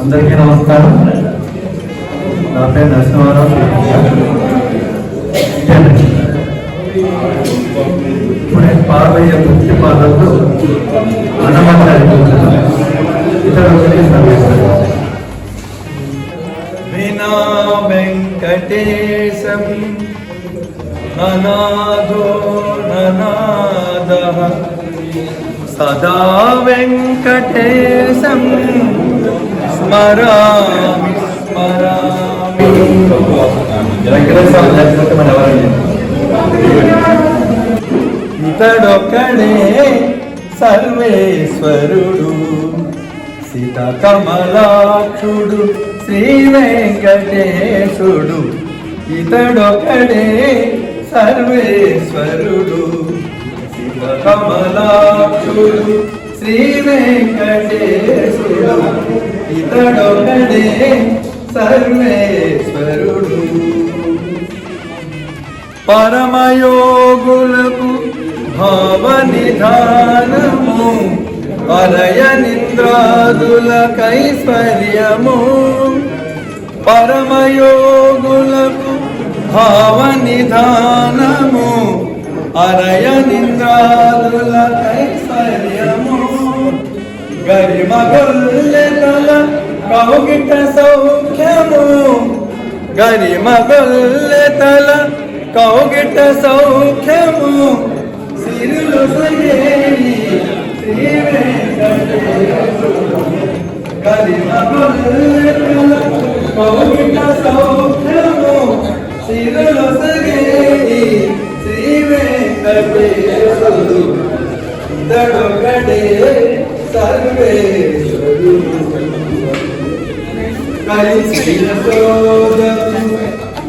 అందరికీ నమస్కారం. నా పేరు నరసింహారావు. ఇప్పుడే పార్వయ్య భక్తి పాదకు అన్నమాట ఇతర సర్వేశ్వరు వినా వెంకటేశం ననాదో ననాద సదా వెంకటేశం స్మరామి స్మరామి. ఇతడొక్కడే సర్వేశ్వరుడు సీత కమలాక్షుడు శ్రీ వెంకటేశుడు. ఇతడొక్కడే సర్వేశ్వరుడు శివ కమలాక్షుడు శ్రీ వెంకటేశ్వరుడు ఇతడొకడే సర్వేశ్వరుడు. పరమయోగులకు భావ నిధానము అరయ నింద్రాదుల పరమయోగులకు భావ నిధానము అరయ నింద్రాదుల కైశ్వర్యము గరిమ గొల్లెతల కౌగిట సౌఖ్యము గరిమ గొల్లెతల కౌగిట సౌఖ్యము సిరులు సయేని శ్రీ వెంకటేశ్వరుడు. గరిమ గొల్లెతల కౌగిట సౌఖ్యము వెంకటేశ్వరుడు ఇతడొకడే సర్వేశ్వరుడు కలిసిన సోదరు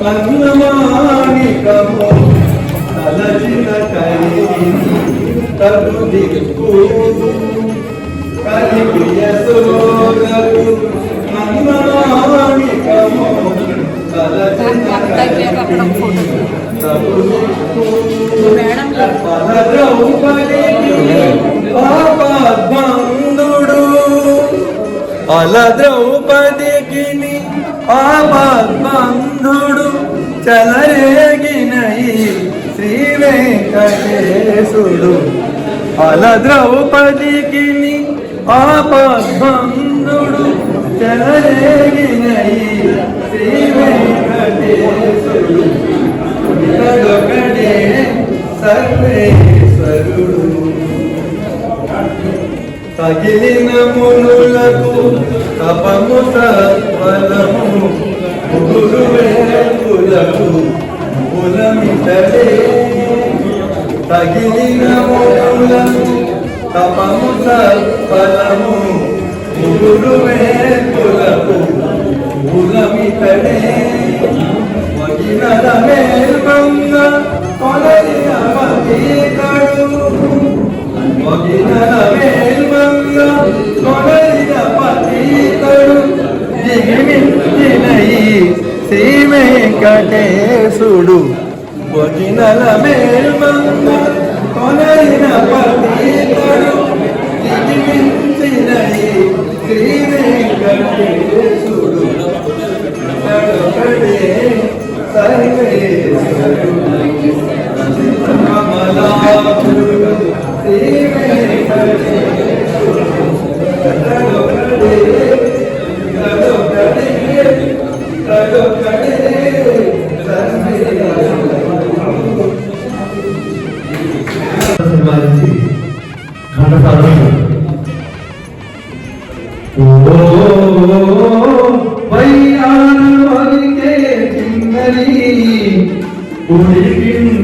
పద్మమాణికము తలచిన కలిగి తగు దిక్కు కలిపియ సోదరు పద పాపద్బంధుడు అల ద్రౌపదికి ఆపద్బంధుడు చలరేగినయి శ్రీ వెంకటేశుడు. అల ద్రౌపదికి ఆపద్బంధుడు చలరేగినయి శ్రీ వెంకటేశుడు. ఇతడొకడే సర్వేశ్వరుడు తగిలిన మునులకు తపము సత్వలము గురు వేపులకు పులమితడే తగిలిన మునులకు తపము సత్ఫలము గురు వేపులకు వెంకటేశుడు పొగినల మేల్మంగ కొనైన పతీతడు. దిగిమించినయి శ్రీ వెంకటేశుడు ఇతడొకడే సర్వేశ్వరుడు. కమలాపుడు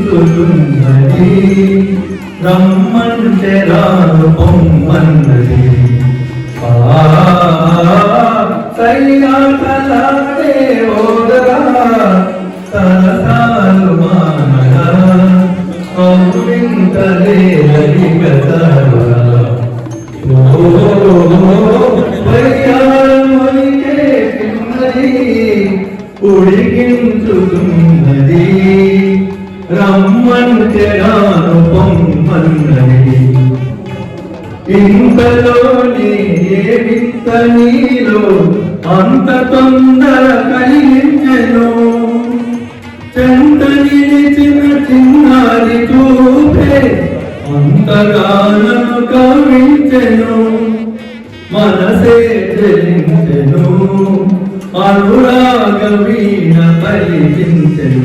ఉడికించుతున్నది రమ్మంటే రాను పొమ్మన్నది సైనాటలాడే ఓదరా సరసాలు మానగా కౌరింతలే లలిగతరురా ఉడికించుతున్నది. రమ్మంటే రాను పొమ్మన్నది ఇంతలోనే ఏ వింత నీలో అంత తొందర కలిగించెను. చెంత నిలిచిన చిన్నారి చూపే అంతగానను కవించెను. మనసే చెలించెను అనురాగ వీణ పలికించెను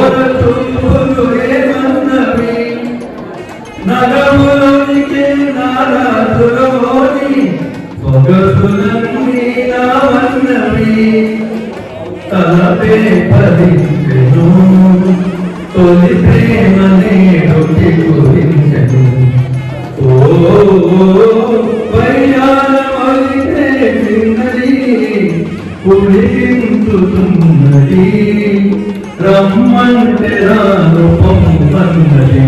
తలపే పదించెను తొలి ప్రేమ నేడు చిగురించెను ఓ వయ్యారమలితే చిన్నది రమ్మంటే రాను పొమ్మన్నది